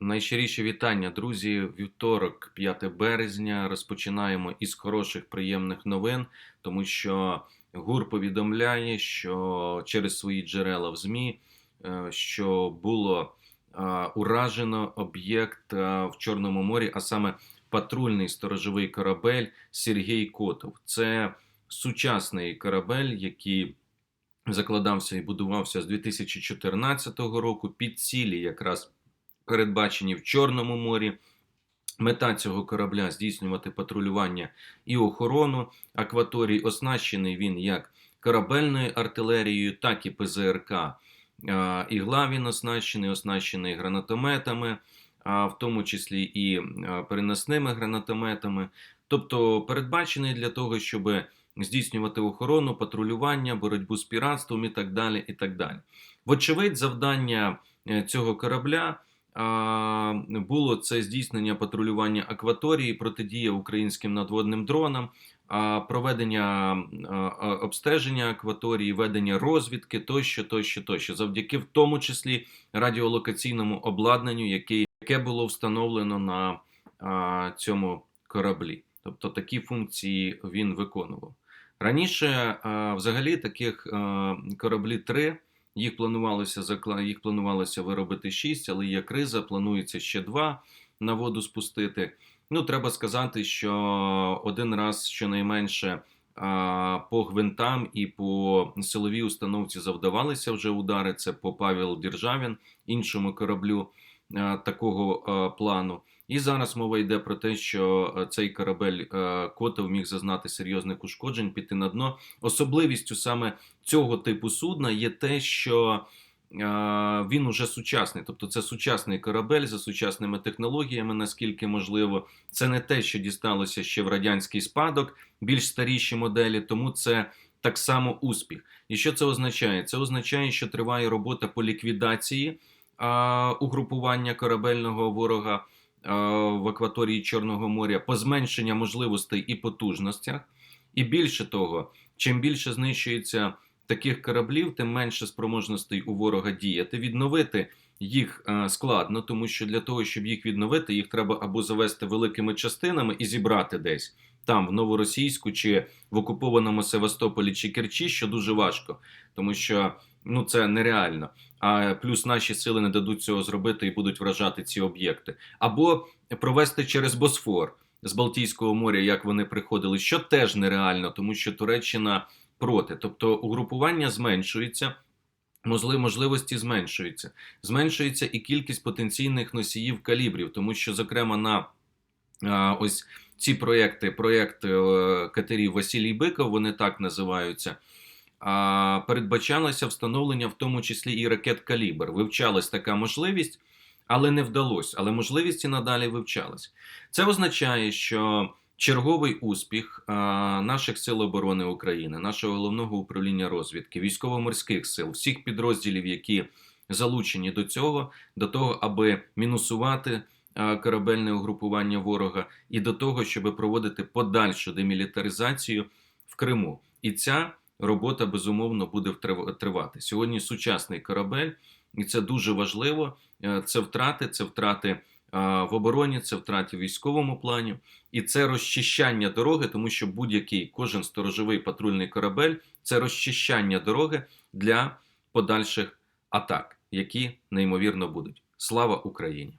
Найщиріші вітання, друзі. Вівторок, 5 березня. Розпочинаємо із хороших приємних новин, тому що ГУР повідомляє, що через свої джерела в ЗМІ, е, що було е, уражено об'єкт е, в Чорному морі, а саме патрульний сторожовий корабель Сергій Котов. Це сучасний корабель, який закладався і будувався з 2014 року під цілі якраз передбачені в Чорному морі. Мета цього корабля здійснювати патрулювання і охорону акваторій. Оснащений він як корабельною артилерією, так і ПЗРК. Ігла він оснащений, оснащений гранатометами, в тому числі і переносними гранатометами. Тобто передбачений для того, щоб здійснювати охорону, патрулювання, боротьбу з піратством і так далі. і так далі. Вочевидь, завдання е, цього корабля було це здійснення патрулювання акваторії, протидія українським надводним дронам, проведення обстеження акваторії, ведення розвідки тощо, тощо, тощо, завдяки в тому числі радіолокаційному обладнанню, яке було встановлено на цьому кораблі. Тобто такі функції він виконував. Раніше, взагалі, таких кораблі три. Їх планувалося їх планувалося виробити 6, але є криза, планується ще 2 на воду спустити. Ну, треба сказати, що один раз щонайменше по гвинтам і по силовій установці завдавалися вже удари. Це по Павел Державін, іншому кораблю такого плану. І зараз мова йде про те, що е, цей корабель е, Котов міг зазнати серйозних ушкоджень, піти на дно. Особливістю саме цього типу судна є те, що е, він уже сучасний, тобто це сучасний корабель за сучасними технологіями, наскільки можливо. Це не те, що дісталося ще в радянський спадок, більш старіші моделі, тому це так само успіх. І що це означає? Це означає, що триває робота по ліквідації угрупування корабельного ворога в акваторії Чорного моря, по зменшення можливостей і потужностях. І більше того, чим більше знищується таких кораблів, тим менше спроможностей у ворога діяти. Відновити їх е, складно, тому що для того, щоб їх відновити, їх треба або завести великими частинами і зібрати десь там, в новоросійську чи в окупованому Севастополі чи Керчі, що дуже важко, тому що ну це нереально. А плюс наші сили не дадуть цього зробити і будуть вражати ці об'єкти, або провести через Босфор з Балтійського моря, як вони приходили, що теж нереально, тому що Туреччина проти. Тобто угрупування зменшується, можливо, можливості зменшуються. Зменшується і кількість потенційних носіїв калібрів, тому що, зокрема, на а, ось ці проекти, проєкт е, катерів Василій Биков, вони так називаються. Передбачалося встановлення в тому числі і ракет Калібр. Вивчалась така можливість, але не вдалося. Але можливість і надалі вивчалась. Це означає, що черговий успіх наших сил оборони України, нашого головного управління розвідки, військово-морських сил, всіх підрозділів, які залучені до цього, до того, аби мінусувати корабельне угрупування ворога, і до того, щоб проводити подальшу демілітаризацію в Криму. І ця робота безумовно буде тривати. Сьогодні сучасний корабель, і це дуже важливо. Е, Це втрати, це втрати в обороні, це втрати в військовому плані, і це розчищання дороги, тому що будь-який кожен сторожовий патрульний корабель це розчищання дороги для подальших атак, які неймовірно будуть. Слава Україні!